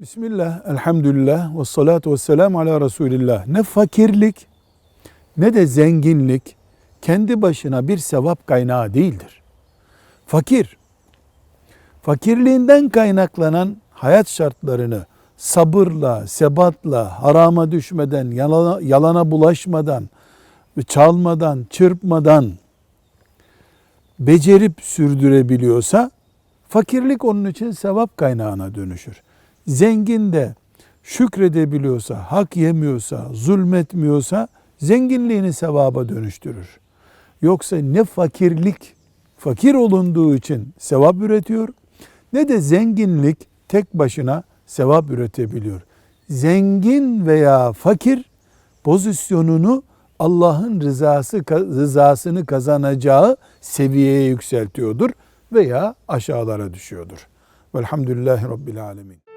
Bismillah, elhamdülillah, ve salatu ve selamu ala Resulillah. Ne fakirlik ne de zenginlik kendi başına bir sevap kaynağı değildir. Fakir, fakirliğinden kaynaklanan hayat şartlarını sabırla, sebatla, harama düşmeden, yalana, yalana bulaşmadan, çalmadan, çırpmadan becerip sürdürebiliyorsa fakirlik onun için sevap kaynağına dönüşür. Zengin de şükredebiliyorsa, hak yemiyorsa, zulmetmiyorsa zenginliğini sevaba dönüştürür. Yoksa ne fakirlik fakir olunduğu için sevap üretiyor ne de zenginlik tek başına sevap üretebiliyor. Zengin veya fakir pozisyonunu Allah'ın rızası rızasını kazanacağı seviyeye yükseltiyordur veya aşağılara düşüyordur. Velhamdülillahi Rabbil Alemin.